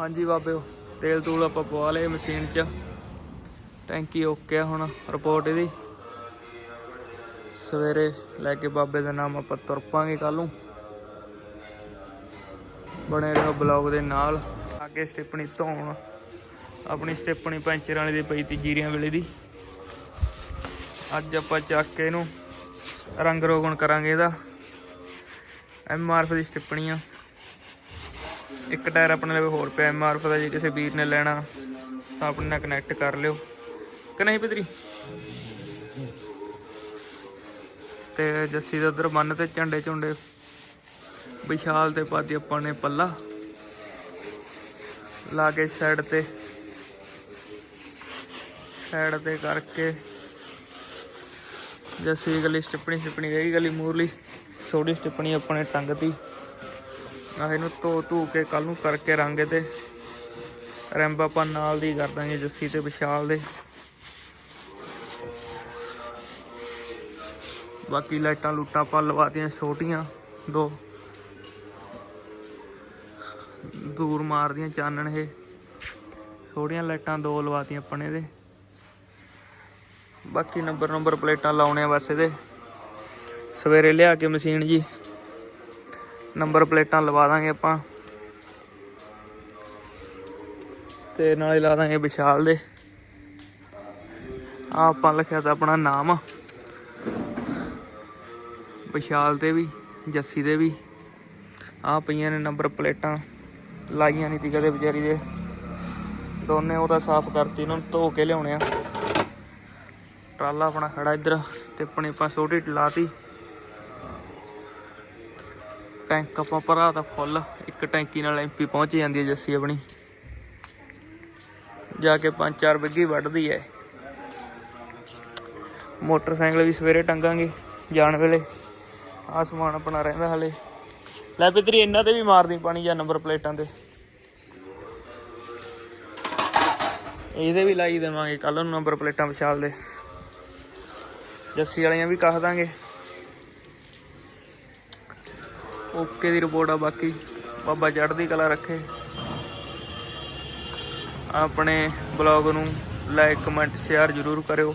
ਹਾਂਜੀ ਬਾਬੇ, ਤੇਲ ਤੂਲ ਆਪਾਂ ਪਵਾ ਲਏ ਮਸ਼ੀਨ 'ਚ। ਟੈਂਕੀ ਓਕੇ ਆ ਹੁਣ, ਰਿਪੋਰਟ ਇਹਦੀ। ਸਵੇਰੇ ਲੈ ਕੇ ਬਾਬੇ ਦਾ ਨਾਮ ਆਪਾਂ ਤੁਰ ਪਾਂਗੇ ਕੱਲ ਨੂੰ। ਬਣੇ ਰਹੋ ਬਲੌਗ ਦੇ ਨਾਲ। ਅੱਗੇ ਸਟਿਪਣੀ ਧੋਣ, ਆਪਣੀ ਸਟਿਪਣੀ ਪੈਂਚਰ ਵਾਲੇ ਦੀ ਪਈ ਤੀ ਜੀਰੀਆਂ ਵੇਲੇ ਦੀ। ਅੱਜ ਆਪਾਂ ਚੱਕ ਕੇ ਇਹਨੂੰ ਰੰਗ ਰੋਗਣ ਕਰਾਂਗੇ ਇਹਦਾ। ਐਮਆਰਐਫ ਦੀ ਸਟਿੱਪਣੀ ਆ। ਇੱਕ ਟਾਇਰ ਆਪਣੇ ਲਈ ਹੋਰ ਪਿਆ ਐਮਆਰਐਫ ਦਾ ਜੇ ਕਿਸੇ ਵੀਰ ਨੇ ਲੈਣਾ, ਤਾਂ ਆਪਣੇ ਨਾਲ ਕਨੈਕਟ ਕਰ ਲਿਓ। ਕਿ ਨਹੀਂ ਪਿਤਰੀ? ਤੇ ਜੱਸੀ ਦੇ ਉਧਰ ਬੰਨ ਤੇ ਝੰਡੇ ਝੁੰਡੇ ਵਿਸ਼ਾਲ ਤੇ ਪਾਤੀ ਆਪਾਂ ਨੇ ਪੱਲਾ। ਲਾ ਕੇ ਸਾਈਡ ਤੇ। ਸਾਈਡ ਤੇ ਕਰਕੇ ਜੱਸੀ ਗਲੀ ਸਟਿਪਣੀ ਸਟਿਪਣੀ ਰਹੀ ਗਲੀ ਮੂਰਲੀ ਥੋੜੀ ਸਟਿਪਣੀ ਆਪਣੇ ਟੰਗਤੀ ਆਹ ਇਹਨੂੰ ਧੋ ਧੂ ਕੇ ਕੱਲ ਨੂੰ ਕਰਕੇ ਰੰਗ ਤੇ ਰੈਂਪ ਆਪਾਂ ਨਾਲ ਦੀ ਕਰ ਦਾਂਗੇ ਜੱਸੀ ਤੇ ਵਿਸ਼ਾਲ ਦੇ। ਬਾਕੀ ਲਾਈਟਾਂ ਲੂਟਾਂ ਆਪਾਂ ਲਵਾਤੀਆਂ ਛੋਟੀਆਂ, ਦੋ। ਦੂਰ ਮਾਰਦੀਆਂ ਚਾਨਣ ਇਹ। ਛੋਟੀਆਂ ਲਾਈਟਾਂ ਦੋ ਲਵਾਤੀਆਂ ਆਪਣੇ ਦੇ ਬਾਕੀ ਨੰਬਰ ਨੰਬਰ ਪਲੇਟਾਂ ਲਾਉਣੇ ਆ ਬਸ ਇਹਦੇ। ਸਵੇਰੇ ਲਿਆ ਕੇ ਮਸ਼ੀਨ ਜੀ। ਨੰਬਰ ਪਲੇਟਾਂ ਲਵਾ ਦਾਂਗੇ ਆਪਾਂ। ਤੇ ਨਾਲੇ ਲਾ ਦਾਂਗੇ ਵਿਸ਼ਾਲ ਦੇ। ਆ ਆਪਾਂ ਲਿਖਿਆ ਤਾਂ ਆਪਣਾ ਨਾਮ। ਵਿਸ਼ਾਲ ਤੇ ਵੀ, ਜੱਸੀ ਦੇ ਵੀ। ਆ ਪਈਆਂ ਨੇ ਨੰਬਰ ਪਲੇਟਾਂ। ਲਾਈਆਂ ਨਹੀਂ ਤੀ ਕਦੇ ਵਿਚਾਰੀ ਦੇ। ਦੋਨੇ ਤਾਂ ਸਾਫ਼ ਕਰਤੀ ਇਹਨਾਂ ਨੂੰ ਧੋ ਕੇ ਲਿਆਉਣੇ ਆ। ਟਰਾਲਾ ਆਪਣਾ ਖੜਾ ਇੱਧਰ ਤੇ ਆਪਣੀ ਆਪਾਂ ਛੋਟੀ ਲਾਤੀ ਟੈਂਕ ਆਪਾਂ ਭਰਾ ਦਾ ਫੁੱਲ, ਇੱਕ ਟੈਂਕੀ ਨਾਲ ਐਮਪੀ ਪਹੁੰਚ ਜਾਂਦੀ ਹੈ ਜੱਸੀ ਆਪਣੀ। ਜਾ ਕੇ ਪੰਜ ਚਾਰ ਬਿੱਗੀ ਵੱਢਦੀ ਹੈ। ਮੋਟਰਸਾਈਕਲ ਵੀ ਸਵੇਰੇ ਟੰਗਾਂਗੇ ਜਾਣ ਵੇਲੇ। ਆਹ ਸਮਾਨ ਆਪਣਾ ਰਹਿੰਦਾ ਹਲੇ। ਲੈ ਪਿਤਰੀ, ਇਹਨਾਂ ਤੇ ਵੀ ਮਾਰਦੀ ਪਾਣੀ ਜਾਂ ਨੰਬਰ ਪਲੇਟਾਂ ਤੇ। ਇਹਦੇ ਵੀ ਲਾਈ ਦੇਵਾਂਗੇ ਕੱਲ ਨੂੰ ਨੰਬਰ ਪਲੇਟਾਂ ਵਿਛਾਲ ਦੇ। ਜੱਸੀ ਵਾਲੀਆਂ ਵੀ ਕੱਹ ਦਾਂਗੇ। ਓਕੇ ਦੀ ਰਿਪੋਰਟ ਆ ਬਾਕੀ। ਬਾਬਾ ਚੜ੍ਹਦੀ ਕਲਾ ਰੱਖੇ। ਆਪਣੇ ਬਲੌਗ ਨੂੰ ਲਾਈਕ, ਕਮੈਂਟ, ਸ਼ੇਅਰ ਜ਼ਰੂਰ ਕਰਿਓ।